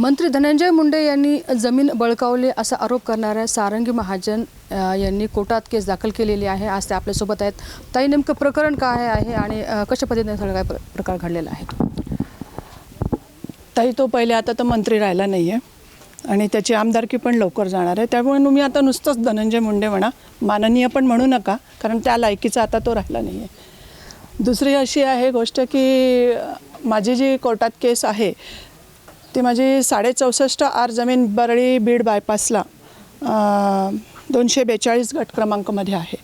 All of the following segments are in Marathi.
मंत्री धनंजय मुंडे यांनी जमीन बळकावली असा आरोप करणाऱ्या सारंगी महाजन यांनी कोर्टात केस दाखल केलेली आहे. आज ते आपल्यासोबत आहेत. ताई नेमकं प्रकरण काय आहे आणि कशा पद्धतीने सगळं काय प्र- प्रकार घडलेला आहे? ताई तो पहिले आता तर मंत्री राहिला नाही आहे आणि त्याची आमदारकी पण लवकर जाणार आहे. त्यामुळे तुम्ही आता नुसतंच धनंजय मुंडे म्हणा माननीय पण म्हणू नका कारण त्या लायकीचा आता तो राहिला नाही आहे दुसरी अशी आहे गोष्ट की माझी जी कोर्टात केस आहे ती माझी साडे चौसष्ट आर जमीन बरळी बीड बायपासला दोनशे बेचाळीस गट क्रमांकमध्ये आहे.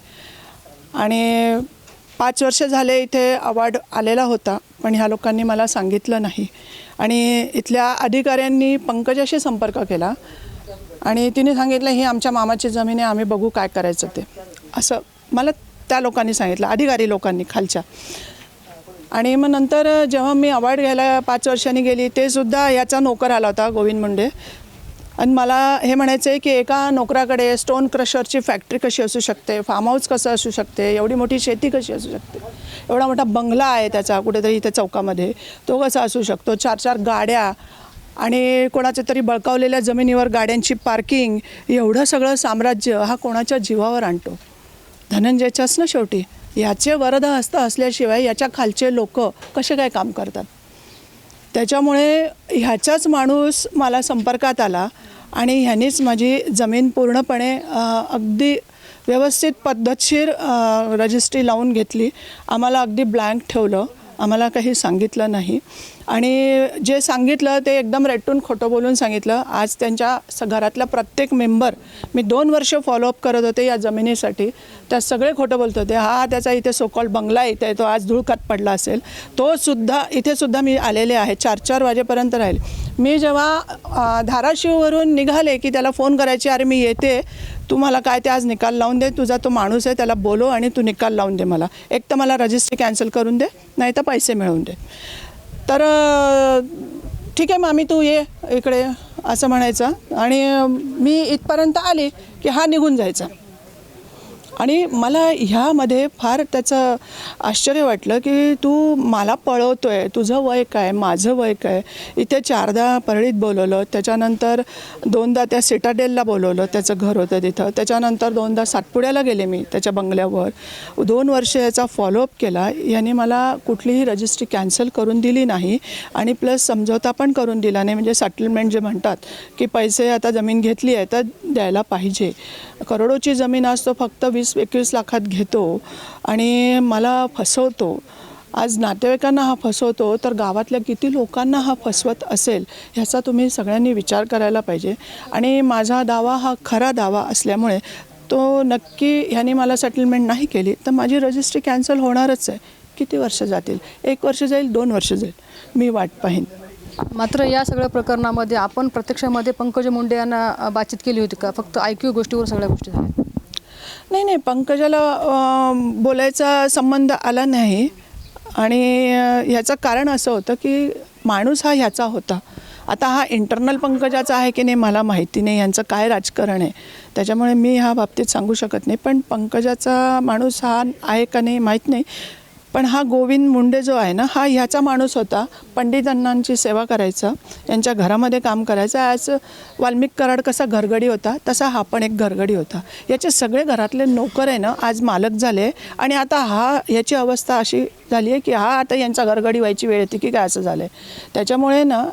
आणि पाच वर्ष झाले इथे अवॉर्ड आलेला होता पण ह्या लोकांनी मला सांगितलं नाही. आणि इथल्या अधिकाऱ्यांनी पंकजाशी संपर्क केला आणि तिने सांगितलं ही आमच्या मामाची जमीन आहे आम्ही बघू काय करायचं ते. असं मला त्या लोकांनी सांगितलं अधिकारी लोकांनी खालच्या. आणि मग नंतर जेव्हा मी अवॉर्ड घ्यायला पाच वर्षांनी गेली ते सुद्धा याचा नोकर आला होता गोविंद मुंडे. आणि मला हे म्हणायचं आहे की एका नोकराकडे स्टोन क्रशरची फॅक्टरी कशी असू शकते? फार्म हाऊस कसं असू शकते? एवढी मोठी शेती कशी असू शकते? एवढा मोठा बंगला आहे त्याचा कुठेतरी इथे चौकामध्ये. तो कसा असू शकतो? चार चार गाड्या आणि कोणाच्या तरी बळकावलेल्या जमिनीवर गाड्यांची पार्किंग एवढं सगळं साम्राज्य हा कोणाच्या जीवावर आणतो? धनंजयच्याच ना शेवटी? याचे वरदहस्त असल्याशिवाय याच्या खालचे लोक कसे काय काम करतात? त्याच्यामुळे ह्याचाच माणूस मला संपर्कात आला आणि ह्यानेच माझी जमीन पूर्णपणे अगदी व्यवस्थित पद्धतशीर रजिस्ट्री लावून घेतली. आम्हाला अगदी ब्लँक ठेवलं. आम्हाला काही सांगितलं नाही. आणि जे सांगितलं ते एकदम रेटून खोटं बोलून सांगितलं. आज त्यांच्या स घरातला प्रत्येक मेंबर मी दोन वर्ष फॉलोअप करत होते या जमिनीसाठी. त्या सगळे खोटं बोलत होते. हा त्याचा इथे सोकॉल बंगला इथे आहे, तो आज धुळकात पडला असेल. तो सुद्धा मी आलेले आहे चार चार वाजेपर्यंत राहील. मी जेव्हा धाराशिववरून निघाले की त्याला फोन करायचे अरे मी येते. तू मला काय ते आज निकाल लावून दे. तुझा तो माणूस आहे त्याला बोलो आणि तू निकाल लावून दे मला. एक तर मला रजिस्ट्री कॅन्सल करून दे नाही तर पैसे मिळवून दे. तर ठीक आहे मामी तू ये इकडे असं म्हणायचं. आणि मी इथपर्यंत आले की हा निघून जायचा. आणि मला ह्यामध्ये फार त्याचं आश्चर्य वाटलं की तू मला पळवतो आहे तुझं वय काय माझं वय काय? इथे चारदा परळीत बोलवलं त्याच्यानंतर दोनदा त्या सिटाडेलला बोलवलं त्याचं घर होतं तिथं. त्याच्यानंतर दोनदा सातपुड्याला गेले मी त्याच्या बंगल्यावर. दोन वर्ष याचा फॉलोअप केला. याने मला कुठलीही रजिस्ट्री कॅन्सल करून दिली नाही आणि प्लस समझौता पण करून दिला नाही. म्हणजे सेटलमेंट जे म्हणतात की पैसे आता जमीन घेतली आहे तर द्यायला पाहिजे. करोडोची जमीन आज तो फक्त वीस एकवीस लाखात घेतो आणि मला फसवतो. आज नातेवाईकांना हा फसवतो तर गावातल्या किती लोकांना हा फसवत असेल ह्याचा तुम्ही सगळ्यांनी विचार करायला पाहिजे. आणि माझा दावा हा खरा दावा असल्यामुळे तो नक्की ह्याने मला सेटलमेंट नाही केली तर माझी रजिस्ट्री कॅन्सल होणारच आहे. किती वर्ष जातील? एक वर्ष जाईल दोन वर्ष जाईल. मी वाट पाहीन. मात्र या सगळ्या प्रकरणामध्ये आपण प्रत्यक्षामध्ये पंकज मुंडे यांना बातचीत केली होती का? फक्त ऐक्यू गोष्टीवर सगळ्या गोष्टी झाल्या. नाही नाही पंकजाला बोलायचा संबंध आला नाही. आणि ह्याचं कारण असं होतं की माणूस हा ह्याचा होता. आता हा इंटरनल पंकजाचा आहे की नाही मला माहिती नाही यांचं काय राजकारण आहे. त्याच्यामुळे मी ह्या बाबतीत सांगू शकत नाही. पण पंकजाचा माणूस हा आहे का नाही माहीत नाही. पण हा गोविंद मुंडे जो आहे ना हा ह्याचा माणूस होता पंडित अण्णांची सेवा करायचा यांच्या घरामध्ये काम करायचं. आज वाल्मिक कराड कसा घरगडी होता तसा हा पण एक घरगडी होता. याचे सगळे घरातले नोकर आहे ना आज मालक झाले. आणि आता हा याची अवस्था अशी झाली आहे की हा आता यांचा घरगडी व्हायची वेळ येते की काय असं झालं आहे त्याच्यामुळे ना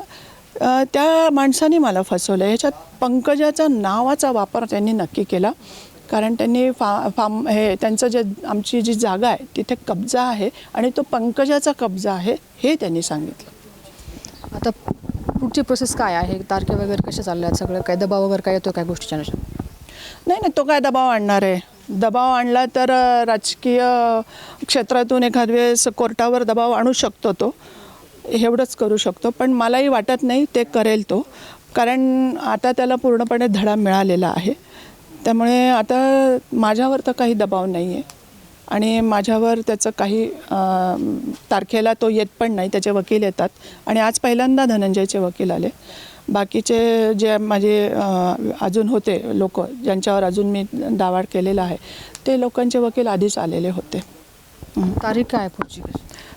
त्या माणसाने मला फसवलं ह्याच्यात पंकजाचा नावाचा वापर त्यांनी नक्की केला. कारण त्यांनी फा फार्म हे त्यांचं जे आमची जी जागा आहे तिथे कब्जा आहे आणि तो पंकजाचा कब्जा आहे हे त्यांनी सांगितलं. आता पुढची प्रोसेस काय आहे? तारखे वगैरे कशा चालल्या आहेत? सगळं काय दबाव वगैरे काय येतो काय गोष्टीच्या? नाही नाही तो काय दबाव आणणार आहे? दबाव आणला तर राजकीय क्षेत्रातून एखाद वेळेस कोर्टावर दबाव आणू शकतो तो. एवढंच करू शकतो. पण मलाही वाटत नाही ते करेल तो. कारण आता त्याला पूर्णपणे धडा मिळालेला आहे. त्यामुळे आता माझ्यावर तर काही दबाव नाही आहे आणि माझ्यावर त्याचं काही तारखेला तो येत पण नाही त्याचे वकील येतात. आणि आज पहिल्यांदा धनंजयचे वकील आले. बाकीचे जे माझे अजून होते लोक ज्यांच्यावर अजून मी दावा केलेला आहे ते लोकांचे वकील आधीच आलेले होते. तारीख काय पुढची?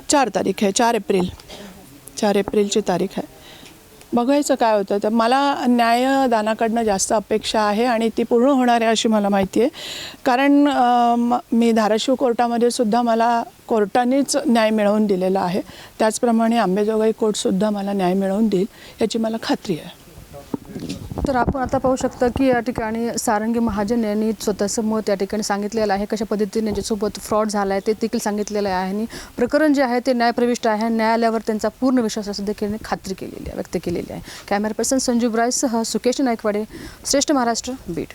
चार तारीख आहे चार एप्रिल. चार एप्रिलची तारीख आहे. बघायचं काय होतं तर मला न्यायदानाकडनं जास्त अपेक्षा आहे आणि ती पूर्ण होणार आहे अशी मला माहिती आहे. कारण म- मी धाराशिव कोर्टामध्ये सुद्धा मला कोर्टानेच न्याय मिळवून दिलेला आहे. त्याचप्रमाणे आंबेजोगाई कोर्टसुद्धा मला न्याय मिळवून देईल याची मला खात्री आहे. तर आपण आता पाहू शकता की या ठिकाणी सारंगी महाजन यांनी स्वतःचं मत या ठिकाणी सांगितलेलं आहे कशा पद्धतीने ज्याच्यासोबत फ्रॉड झाला आहे ते देखील सांगितलेलं आहे. आणि प्रकरण जे आहे ते न्यायप्रविष्ट आहे न्यायालयावर त्यांचा पूर्ण विश्वास असं देखील खात्री केलेली आहे व्यक्त केलेली आहे. कॅमेरा पर्सन संजू ब्रायससह सुकेश नायकवाडे श्रेष्ठ महाराष्ट्र बीड.